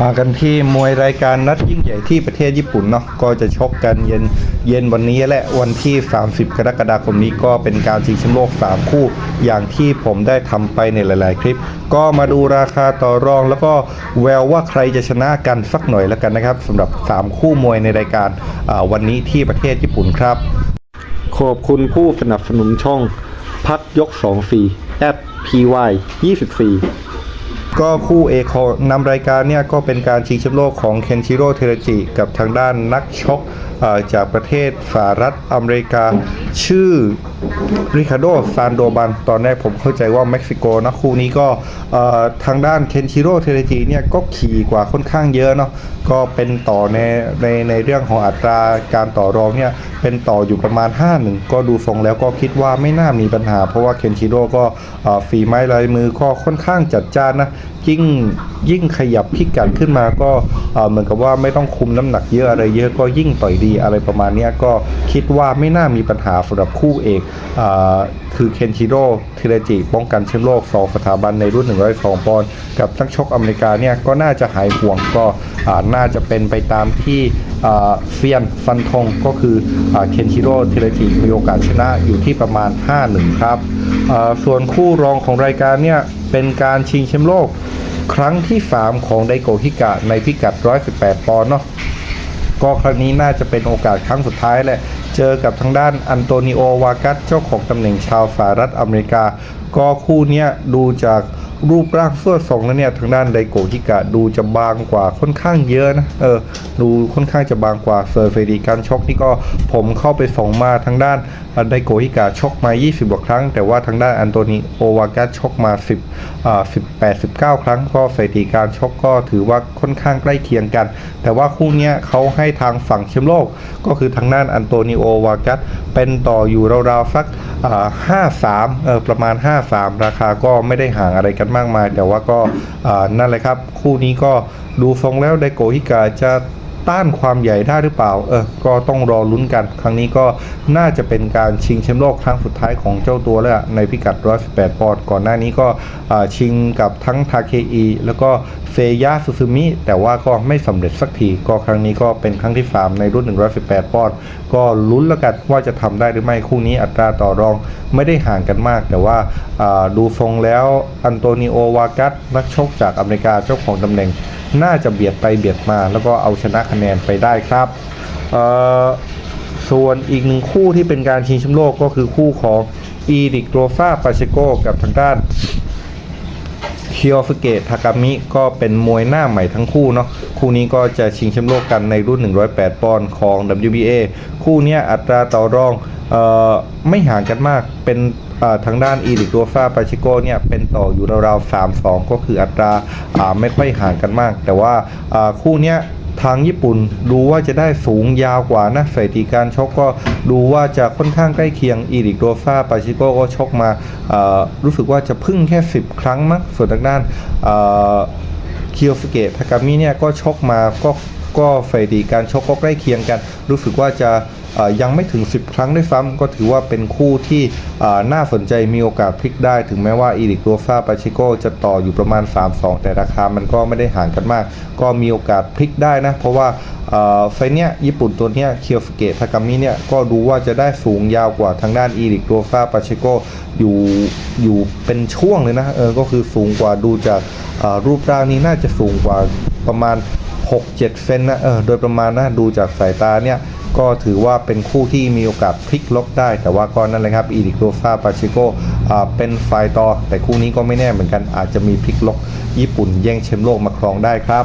มากันที่มวยรายการนัดยิ่งใหญ่ที่ประเทศญี่ปุ่นเนาะก็จะชกกันเย็นเย็นวันนี้และวันที่ 30 กรกฎาคมนี้ก็เป็นการชิงแชมป์โลก 3 คู่ อย่างที่ผมได้ทำไปในหลาย ๆ คลิป ก็มาดูราคาต่อรอง แล้วก็แววว่าใครจะชนะกันสักหน่อยแล้วกันนะครับสำหรับ 3 คู่มวยในรายการวันนี้ที่ประเทศญี่ปุ่นครับ ขอบคุณผู้สนับสนุนช่อง พักยก2ฟรี at py 24 ก็คู่เอกของนำรายการเนี่ยก็เป็นการชิงแชมป์โลกของเคนชิโร่เทเรจิกับทางด้านนักชกจากประเทศสหรัฐอเมริกา ชื่อริคาโดซานโดบัน ตอนแรกผมเข้าใจว่าเม็กซิโกนะคู่นี้ก็ทางด้านเคนชิโร่เทเรจิเนี่ยก็ขี่กว่าค่อนข้างเยอะเนาะก็เป็นต่อในในในเรื่องของอัตราการต่อรองเนี่ยเป็นต่ออยู่ประมาณ 5-1 ก็ดูทรงแล้วก็คิดว่าไม่น่ามีปัญหา เพราะว่าเคนชิโร่ก็ฝีไม้ลายมือก็ค่อนข้างจัดจ้านนะยิ่งยิ่งขยับพิกัดขึ้นมาก็เหมือนกับว่าไม่ต้องคุมน้ำหนักเยอะอะไรเยอะก็ยิ่งต่อยดีอะไรประมาณนี้ก็คิดว่าไม่น่ามีปัญหาสำหรับคู่เอกอคือเคนชิโร่เทเรจิป้องกันแชมป์โลก2สถาบันในรุ่น 102ปอนด์กับนักชกอเมริกาเนี่ยก็น่าจะหายห่วงก็น่าจะเป็นไปตามที่เฟียนฟันธงก็คือเคนชิโร่เทเรจิมีโอกาสชนะอยู่ที่ประมาณ 5-1 ครับ ส่วนคู่รองของรายการเนี่ยเป็นการชิงแชมป์โลกครั้งที่ 3 ของไดโกฮิกะในพิกัด 118 ปอนด์เนาะก็ครั้งนี้น่าจะเป็นโอกาสครั้งสุดท้ายแหละ เจอกับทางด้านอันโตนิโอวากัสเจ้าของตำแหน่งชาวสหรัฐอเมริกาก็คู่นี้ดูจากรูปร่างเสื้อทรงแล้วเนี่ยทางด้านไดโกฮิกะดูจะบางกว่าค่อนข้างเยอะนะเออดูค่อนข้างจะบางกว่าเซอร์เฟดีการชกนี่ก็ผมเข้าไปส่องมาทางด้านไดโกฮิกะชกมา 20กว่าครั้ง แต่ว่าทางด้านอันโตนิโอวากัสชกมา 10อ่า18 19 ครั้ง ก็สถิติการชกก็ถือว่าค่อนข้างใกล้เคียงกัน แต่ว่าคู่นี้เขาให้ทางฝั่งแชมป์โลก ก็คือทางด้านอันโตนิโอวากัสเป็นต่ออยู่ราวๆสักห้าสามเออประมาณ5 5-3ราคาก็ไม่ได้ห่างอะไรกันมากมาย แต่ว่าก็นั่นแหละครับ คู่นี้ก็ดูทรงแล้วไดโกฮิกาจะ ต้านความใหญ่ได้หรือเปล่า เออ ก็ต้องรอลุ้นกัน ครั้งนี้ก็น่าจะเป็นการชิงแชมป์โลกครั้งสุดท้ายของเจ้าตัวแล้วในพิกัด 118 ปอนด์ ก่อนหน้านี้ก็ชิงกับทั้งทาเคอีแล้วก็เฟยาซูซูมิ แต่ว่าก็ไม่สำเร็จสักที ก็ครั้งนี้ก็เป็นครั้งที่ 3 ในรุ่น 118 ปอนด์ ก็ลุ้นแล้วกันว่าจะทำได้หรือไม่ คู่นี้อัตราต่อรองไม่ได้ห่างกันมาก แต่ว่าอ่าดูทรงแล้วอันโตนิโอวากัสนักชกจากอเมริกาเจ้าของตำแหน่ง น่าจะเบียดไปเบียดมา แล้วก็เอาชนะคะแนนไปได้ครับส่วนอีกหนึ่งคู่ที่เป็นการชิงแชมป์โลกก็คือคู่ของอีริกโรฟาปาเชโกกับทางด้านเคียวสเกตทากามิก็เป็นมวยหน้าใหม่ทั้งคู่เนาะคู่นี้ก็จะชิงแชมป์โลกกันในรุ่น 108 ปอนด์ของ WBA คู่นี้อัตราต่อรองออไม่ห่างกันมากเป็น ทางด้านอีริกโรฟาปาชิโกเนี่ยเป็นต่ออยู่ราวๆ3-2ก็คืออัตราไม่ค่อยห่างกันมาก แต่ว่าคู่เนี้ยทางญี่ปุ่นดูว่าจะได้สูงยาวกว่านะสถิติการชกก็ดูว่าจะค่อนข้างใกล้เคียงอีริกโรฟาปาชิโกก็ชกมารู้สึกว่าจะพึ่งแค่ 10 ครั้งมั้งส่วนทางด้านเคียวสเกตทากามิเนี่ยก็ชกมาก็ก็สถิติการชกก็ใกล้เคียงกัน รู้สึกว่าจะ ยังไม่ถึง 10 ครั้งด้วยซ้ำก็ถือว่าเป็นคู่ที่น่าสนใจมีโอกาสพลิกได้ ถึงแม้ว่าอีริกโรฟาปาชิโกจะต่ออยู่ประมาณ 3-2 แต่ราคามันก็ไม่ได้ห่างกันมาก ก็มีโอกาสพลิกได้นะ เพราะว่าไฟเนี้ยญี่ปุ่นตัวเนี้ยเคียวสเกตทากามิเนี่ยก็ดูว่าจะได้สูงยาวกว่าทางด้านอีริกโรฟาปาชิโกอยู่อยู่เป็นช่วงเลยนะเออก็คือสูงกว่าดูจากรูปร่างนี้น่าจะสูงกว่าประมาณ 6-7 เซนนะเออโดยประมาณนะดูจากสายตาเนี่ย ก็ถือว่าเป็นคู่ที่มีโอกาสพลิกล็อกได้ แต่ว่าก็นั่นเลยครับอีริกโรซาปาชิโกอ่าเป็นฝ่ายต่อ แต่คู่นี้ก็ไม่แน่เหมือนกันอาจจะมีพลิกล็อกญี่ปุ่นแย่งแชมป์โลกมาครองได้ครับ